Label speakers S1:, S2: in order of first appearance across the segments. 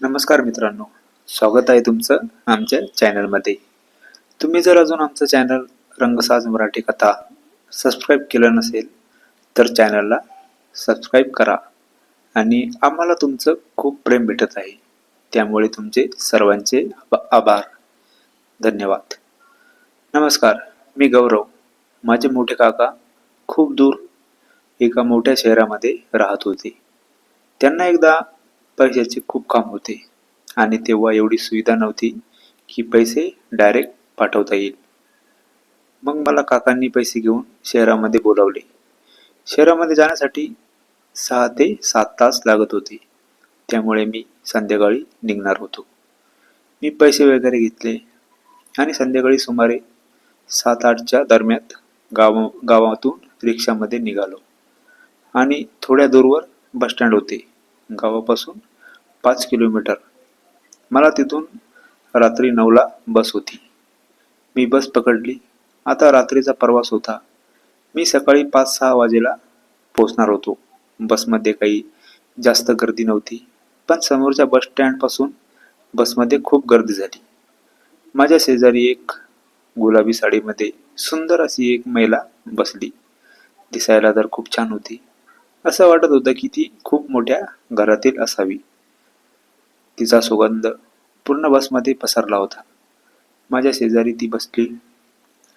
S1: नमस्कार मित्रांनो स्वागत आहे तुमचं आमच्या चॅनलमध्ये. तुम्ही जर अजून आमचं चॅनल रंगसाज मराठी कथा सबस्क्राईब केलं नसेल तर चॅनलला सबस्क्राईब करा आणि आम्हाला तुमचं खूप प्रेम भेटत आहे. त्यामुळे तुमचे सर्वांचे आभार. धन्यवाद. नमस्कार मी गौरव. माझे मोठे काका खूप दूर एका मोठ्या शहरामध्ये राहत होते. त्यांना एकदा पैशाचे खूप काम होते. आणि तेव्हा एवढी सुविधा नव्हती की पैसे डायरेक्ट पाठवता येईल. मग मला काकांनी पैसे घेऊन शहरामध्ये बोलावले. शहरामध्ये जाण्यासाठी सहा ते सात तास लागत होते. त्यामुळे मी संध्याकाळी निघणार होतो. मी पैसे वगैरे घेतले आणि संध्याकाळी सुमारे सात आठच्या दरम्यान गाव गावातून रिक्षामध्ये निघालो. आणि थोड्या दूरवर बसस्टँड होते. गावापासून पाच किलोमीटर. मला तिथून रात्री नऊला बस होती. मी बस पकडली. आता रात्रीचा प्रवास होता. मी सकाळी पाच सहा वाजेला पोचणार होतो. बसमध्ये काही जास्त गर्दी नव्हती पण समोरच्या बस स्टँडपासून बसमध्ये खूप गर्दी झाली. माझ्या शेजारी एक गुलाबी साडीमध्ये सुंदर अशी एक महिला बसली. दिसायला तर खूप छान होती. असं वाटत होतं की ती खूप मोठ्या घरातील असावी. तिचा सुगंध पूर्ण बसमध्ये पसरला होता. माझ्या शेजारी ती बसली.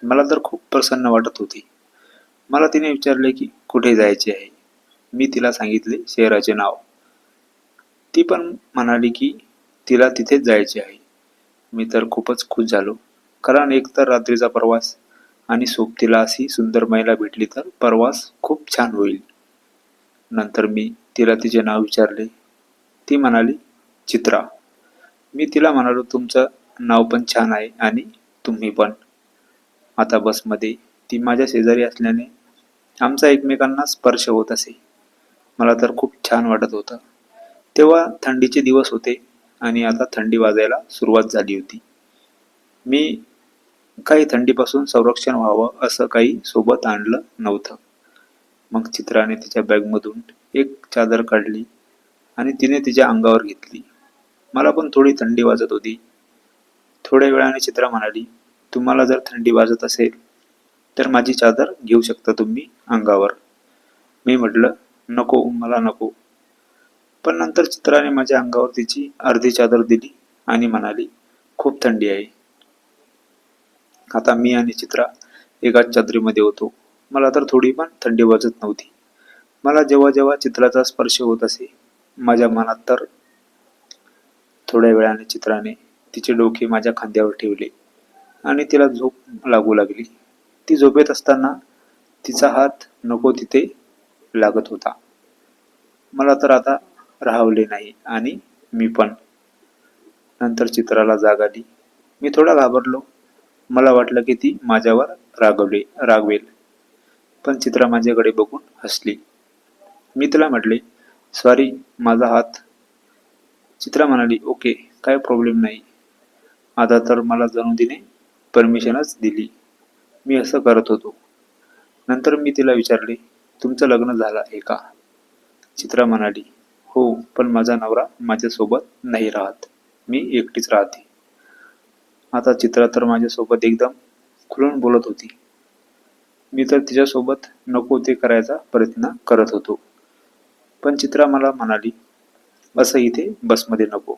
S1: मला तर खूप प्रसन्न वाटत होती. मला तिने विचारले की कुठे जायचे आहे? मी तिला सांगितले शहराचे नाव. ती पण म्हणाली की तिला तिथेच जायचे आहे. मी तर खूपच खुश झालो. कारण एकतर रात्रीचा प्रवास आणि सोबतीला अशी सुंदर महिला भेटली तर प्रवास खूप छान होईल. नंतर मी तिला तिचे नाव विचारले. ती म्हणाली चित्रा मी तिला म्हणालो तुमचं नाव पण छान आहे आणि तुम्ही पण. आता बसमध्ये ती माझ्या शेजारी असल्याने आमचा एकमेकांना स्पर्श होत असे. मला तर खूप छान वाटत होतं. तेव्हा थंडीचे दिवस होते आणि आता थंडी वाजायला सुरुवात झाली होती. मी काही थंडीपासून संरक्षण व्हावं असं काही सोबत आणलं नव्हतं. मग चित्राने तिच्या बॅगमधून एक चादर काढली आणि तिने तिच्या अंगावर घेतली. मला पण थोडी थंडी वाजत होती. थोड्या वेळाने चित्रा म्हणाली तुम्हाला जर थंडी वाजत असेल तर माझी चादर घेऊ शकता तुम्ही अंगावर. मी म्हटलं नको मला नको. पण नंतर चित्राने माझ्या अंगावर तिची अर्धी चादर दिली आणि म्हणाली खूप थंडी आहे. आता मी आणि चित्रा एकाच चादरीमध्ये होतो. मला तर थोडी पण थंडी वाजत नव्हती. मला जेव्हा जेव्हा चित्राचा स्पर्श होत असे माझ्या मनात तर थोड्या वेळाने चित्राने तिचे डोके माझ्या खांद्यावर ठेवले आणि तिला झोप लागू लागली. ती झोपेत असताना तिचा हात नको तिथे लागत होता. मला तर आता राहवले नाही आणि मी पण. नंतर चित्राला जाग आली. मी थोडा घाबरलो. मला वाटलं की ती माझ्यावर रागवले रागवेल. पण चित्रा माझ्याकडे बघून हसली. मी तिला म्हटले सॉरी माझा हात. चित्रा म्हणाली ओके काय प्रॉब्लेम नाही. आता तर मला जाणू तिने परमिशनच दिली. मी असं करत होतो. नंतर मी तिला विचारले तुमचं लग्न झालं आहे का? चित्रा म्हणाली हो पण माझा नवरा माझ्यासोबत नाही राहत. मी एकटीच राहते. आता चित्रा तर माझ्यासोबत एकदम खुलून बोलत होती. मी तर तिच्यासोबत नको ते करायचा प्रयत्न करत होतो. पण चित्रा मला म्हणाली असं इथे बसमध्ये नको.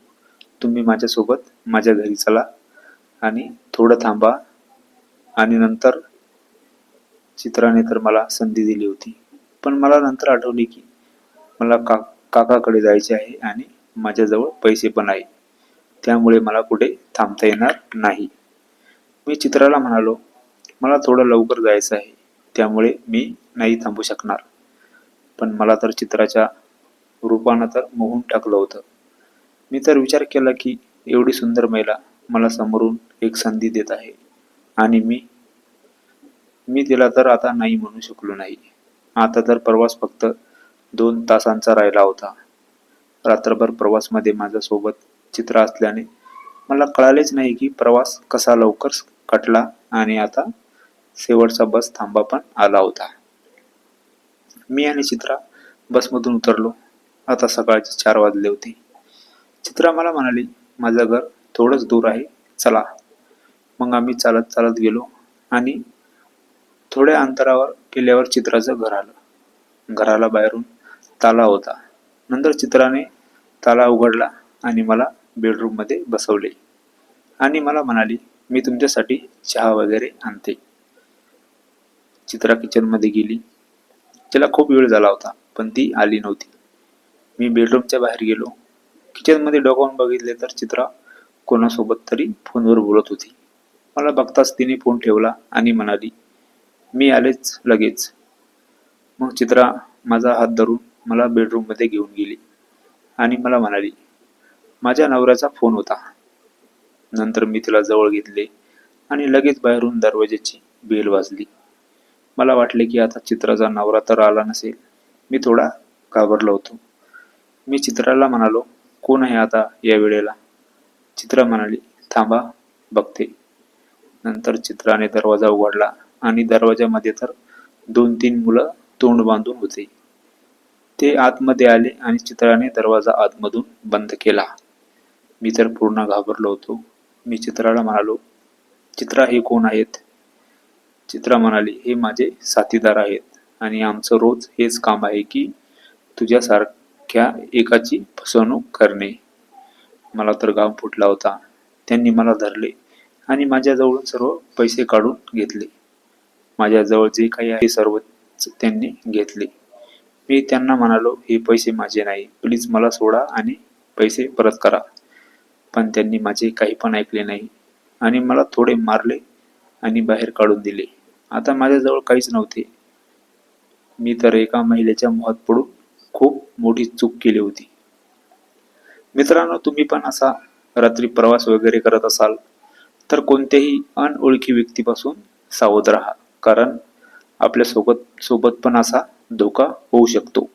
S1: तुम्ही माझ्यासोबत माझ्या घरी चला आणि थोडं थांबा. आणि नंतर चित्राने तर मला संधी दिली होती. पण मला नंतर आठवली की मला का काकाकडे जायचे आहे आणि माझ्याजवळ पैसे पण आहे. त्यामुळे मला कुठे थांबता येणार नाही. मी चित्राला म्हणालो मला थोडं लवकर जायचं आहे. त्यामुळे मी नाही थांबू शकणार. पण मला तर चित्राच्या रूपानं तर मोहून टाकलं होतं. मी तर विचार केला की एवढी सुंदर महिला मला समोरून एक संधी देत आहे. आणि मी मी तिला तर आता नाही म्हणू शकलो नाही. आता तर प्रवास फक्त दोन तासांचा राहिला होता. रात्रभर प्रवासमध्ये माझ्यासोबत चित्र असल्याने मला कळालेच नाही की प्रवास कसा लवकर कटला आणि आता शेवटचा बस थांबा पण आला होता. मी आणि चित्रा बसमधून उतरलो. आता सकाळचे चार वाजले होते. चित्रा मला म्हणाली माझं घर थोडंच दूर आहे. चला. मग आम्ही चालत चालत गेलो आणि थोड्या अंतरावर गेल्यावर चित्राचं घर आलं. घराला बाहेरून ताला होता. नंतर चित्राने ताला उघडला आणि मला बेडरूममध्ये बसवले. आणि मला म्हणाली मी तुमच्यासाठी चहा वगैरे आणते. चित्रा किचनमध्ये गेली. तिला खूप वेळ झाला होता पण ती आली नव्हती. मी बेडरूमच्या बाहेर गेलो. किचनमध्ये डोकावून बघितले तर चित्रा कोणासोबत तरी फोनवर बोलत होती. मला बघताच तिने फोन ठेवला आणि म्हणाली मी आलेच लगेच. मग चित्रा माझा हात धरून मला बेडरूममध्ये घेऊन गेली आणि मला म्हणाली माझ्या नवऱ्याचा फोन होता. नंतर मी तिला जवळ घेतले आणि लगेच बाहेरून दरवाज्याची बेल वाजली. मला वाटले की आता चित्राचा नवरा तर आला नसेल. मी थोडा घाबरलो होतो. मी चित्राला म्हणालो कोण आहे आता या वेळेला? चित्रा म्हणाली थांबा बघते. नंतर चित्राने दरवाजा उघडला आणि दरवाजामध्ये तर दोन तीन मुलं तोंड बांधून होते. ते आतमध्ये आले आणि चित्राने दरवाजा आतमधून बंद केला. मी तर पूर्ण घाबरलो होतो. मी चित्राला म्हणालो चित्रा हे कोण आहेत? चित्रा म्हणाली हे माझे साथीदार आहेत. आणि आमचं रोज हेच काम आहे की तुझ्यासारख्या एकाची फसवणूक करणे. मला तर गाव फुटला होता. त्यांनी मला धरले आणि माझ्याजवळून सर्व पैसे काढून घेतले. माझ्याजवळ जे काही आहे सर्व त्यांनी घेतले. मी त्यांना म्हणालो हे पैसे माझे नाही. प्लीज मला सोडा आणि पैसे परत करा. पण त्यांनी माझे काही पण ऐकले नाही आणि मला थोडे मारले आणि बाहेर काढून दिले. आता माझ्याजवळ काहीच नव्हते. मी तर एका महिलेच्या मोहात पडून खूप मोठी चूक केली होती. मित्रांनो तुम्ही पण असा रात्री प्रवास वगैरे करत असाल तर कोणत्याही अनओळखी व्यक्तीपासून सावध राहा. कारण आपल्यासोबत सोबत पण असा धोका होऊ शकतो.